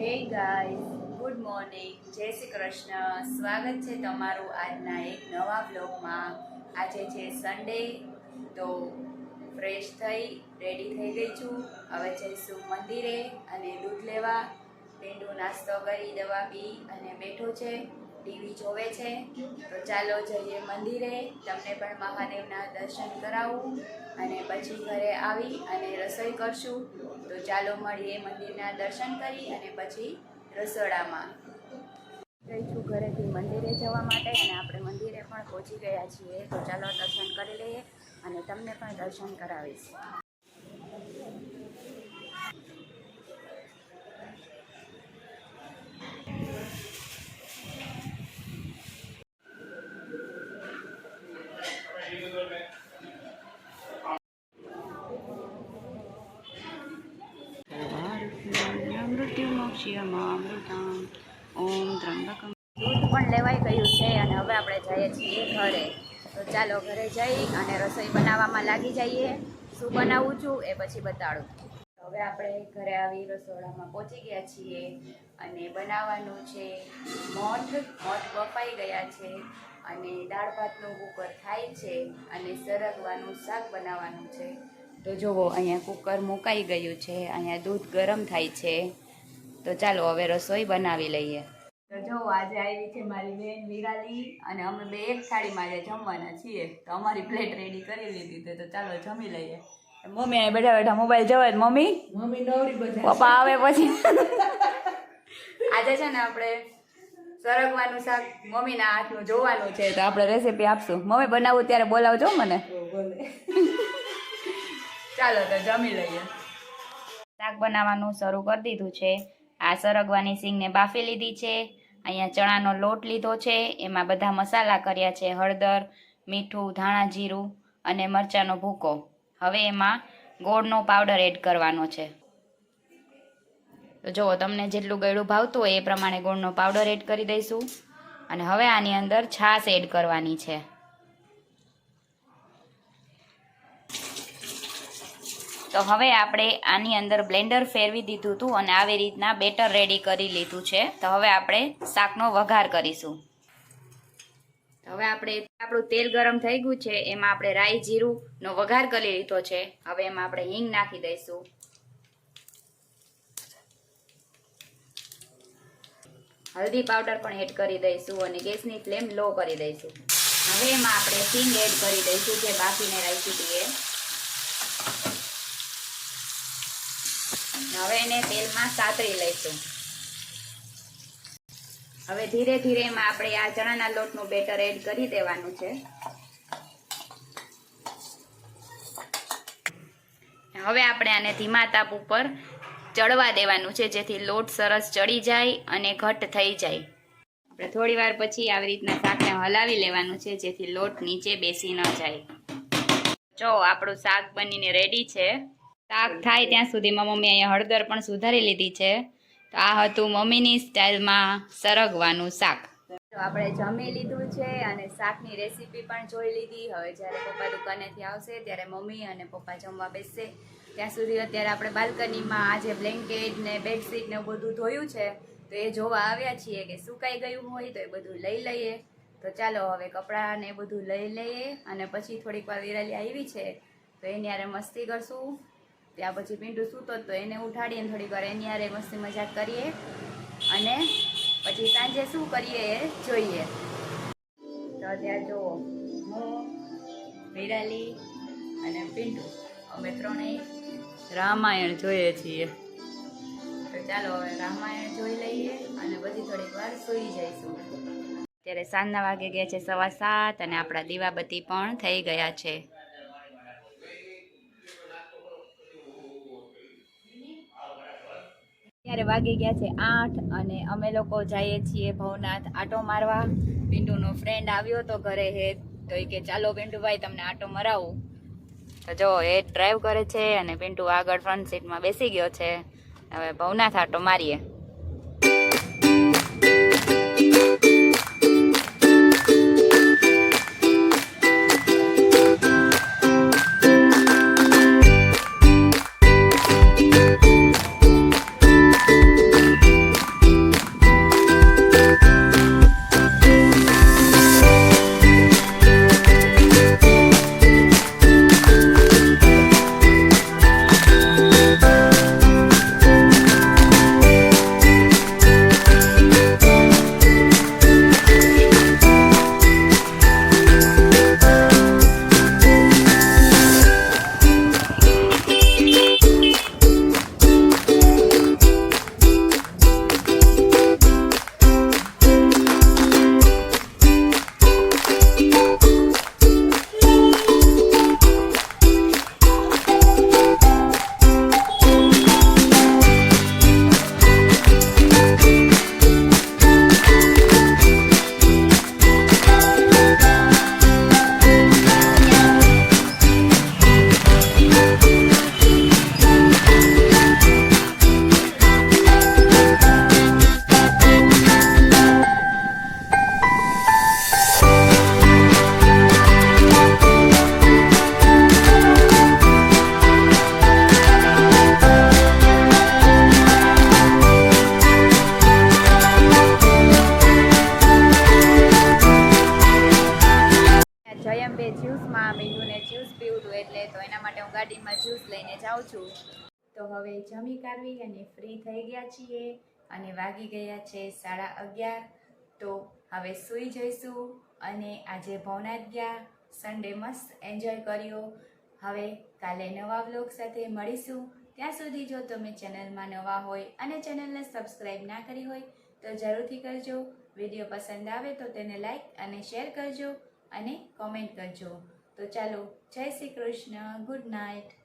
Hey guys good morning જય શ્રી કૃષ્ણ. સ્વાગત છે તમારું આજના એક નવા બ્લોગમાં આજે છે સન્ડે તો ફ્રેશ થઈ રેડી થઈ ગઈ છું. હવે જઈશું મંદિરે અને દૂધ લેવા. પેંડું નાસ્તો કરી, દવા પી અને બેઠો છે. ટીવી જોવે છે. તો ચાલો જઈએ મંદિરે. તમને પણ મહાદેવના દર્શન કરાવું અને પછી ઘરે આવી અને રસોઈ કરશું. તો ચાલો મળીએ મંદિરના દર્શન કરી અને પછી રસોડામાં. છું ઘરેથી મંદિરે જવા માટે અને આપણે મંદિરે પણ પહોંચી ગયા છીએ. તો ચાલો દર્શન કરી લઈએ અને તમને પણ દર્શન કરાવીશ. પણ લેવાઈ ગયું છે અને હવે આપણે જઈએ છીએ ઘરે. તો ચાલો ઘરે જઈ અને રસોઈ બનાવવામાં લાગી જઈએ. શું બનાવું છું એ પછી બતાડું. હવે આપણે ઘરે આવી રસોડામાં પહોંચી ગયા છીએ અને બનાવવાનું છે મોઠ. મોઠ બફાઈ ગયા છે અને દાળ ભાતનું કુકર થાય છે અને સરગવાનું શાક બનાવવાનું છે. તો જુઓ, અહીંયા કુકર મુકાઈ ગયું છે. અહીંયા દૂધ ગરમ થાય છે. તો ચાલો હવે રસોઈ બનાવી લઈએ. તો જો આજે આવી છે મારી બેન વિરાલી. અને અમે બે એક થાળીમાં આજે જમવાના છીએ. તો અમારી પ્લેટ રેડી કરી લીધી તો ચાલો જમી લઈએ. મમ્મી અહીં બેઠા બેઠા મોબાઈલ જવાય મમ્મી? મમ્મી નવરી બધા પપ્પા આવે પછી. આજે છે ને આપણે સરગવાનું શાક મમ્મીના હાથનું જોવાનું છે. તો આપણે રેસીપી આપશું. મમ્મી બનાવું ત્યારે બોલાવજો મને. ચાલો તો જમી લઈએ. શાક બનાવવાનું શરૂ કરી દીધું છે. આ સરગવાની સિંગને બાફી લીધી છે. અહીંયા ચણાનો લોટ લીધો છે, એમાં બધા મસાલા કર્યા છે, હળદર, મીઠું, ધાણા જીરું અને મરચાંનો ભૂકો. હવે એમાં ગોળનો પાવડર એડ કરવાનો છે. તો જુઓ, તમને જેટલું ગળું ભાવતું હોય એ પ્રમાણે ગોળનો પાવડર એડ કરી દઈશું. અને હવે આની અંદર છાશ એડ કરવાની છે. તો હવે આપણે આની અંદર બ્લેન્ડર ફેરવી દીધું હતું અને આવી રીતના બેટર રેડી કરી લીધું છે. તો હવે આપણે શાકનો વઘાર કરીશું. હવે આપણે આપણું તેલ ગરમ થઈ ગયું છે. એમાં આપણે રાઈ જીરુંનો વઘાર કરી લીધો છે. હવે એમાં આપણે હિંગ નાખી દઈશું. હલ્દી પાવડર પણ એડ કરી દઈશું અને ગેસની ફ્લેમ લો કરી દઈશું. હવે એમાં આપણે સિંગ એડ કરી દઈશું જે બાકીને રાખી દઈએ. હવે એને તેલમાં સાતરી લઈશું. હવે ધીરે ધીરે એમાં આપણે આ ચણાના લોટનું બેટર એડ કરી દેવાનું છે. હવે આપણે આને ધીમા તાપ ઉપર ચડવા દેવાનું છે, જેથી લોટ સરસ ચડી જાય અને ઘટ થઈ જાય. આપણે થોડી વાર પછી આવી રીતના શાકને હલાવી લેવાનું છે, જેથી લોટ નીચે બેસી ન જાય. જો આપણું શાક બનીને રેડી છે. શાક થાય ત્યાં સુધીમાં મમ્મી અહીંયા હળદર પણ સુધારી લીધી છે. તો આ હતું મમ્મીની સ્ટાઇલમાં સરગવાનું શાક. તો આપણે જમી લીધું છે અને શાકની રેસીપી પણ જોઈ લીધી. હવે જ્યારે પપ્પા દુકાનેથી આવશે ત્યારે મમ્મી અને પપ્પા જમવા બેસશે. ત્યાં સુધી અત્યારે આપણે બાલ્કનીમાં આજે બ્લેન્કેટ ને બેડશીટ ને બધું ધોયું છે તો એ જોવા આવ્યા છીએ કે સુકાઈ ગયું હોય તો એ બધું લઈ લઈએ. તો ચાલો હવે કપડાં ને એ બધું લઈ લઈએ અને પછી થોડીક વાર વિરાલી આવી છે તો એની હારે મસ્તી કરશું. ત્યાં પછી પિંટુ સૂતો તો એને ઉઠાડીને થોડીક વાર એની હારે મસ્તી મજાક કરીએ અને પછી સાંજે શું કરીએ એ જોઈએ. તો ત્યાં જુઓ હું વિરાલી અને પિન્ટુ અમે ત્રણેય રામાયણ જોઈએ છીએ. તો ચાલો હવે રામાયણ જોઈ લઈએ અને પછી થોડીક વાર સૂઈ જઈશું. ત્યારે સાંજના વાગે ગયા છે સવા સાત અને આપણા દીવાબત્તી પણ થઈ ગયા છે. ત્યારે વાગી ગયા છે આઠ અને અમે લોકો જઈએ છીએ ભવનાથ આટો મારવા. પિન્ટુનો ફ્રેન્ડ આવ્યો તો ઘરે હે, તો એ કે, ચાલો પિન્ટુભાઈ, તમને આટો મરાવું. તો જો, એ ડ્રાઈવ કરે છે અને પિન્ટુ આગળ ફ્રન્ટ સીટમાં બેસી ગયો છે. હવે ભવનાથ આટો મારીએ. છું. તો હવે જમી કાઢવી અને ફ્રી થઈ ગયા છીએ અને વાગી ગયા છે સાડા અગિયાર. તો હવે સૂઈ જઈશું અને આજે ભવનાથ ગયા. સન્ડે મસ્ત એન્જોય કર્યો. હવે કાલે નવા બ્લોગ સાથે મળીશું. ત્યાં સુધી જો તમે ચેનલમાં નવા હોય અને ચેનલને સબસ્ક્રાઈબ ના કરી હોય, તો જરૂરથી કરજો. વીડિયો પસંદ આવે તો તેને લાઈક અને શેર કરજો અને કોમેન્ટ કરજો. તો ચાલો જય શ્રી કૃષ્ણ ગુડ નાઇટ.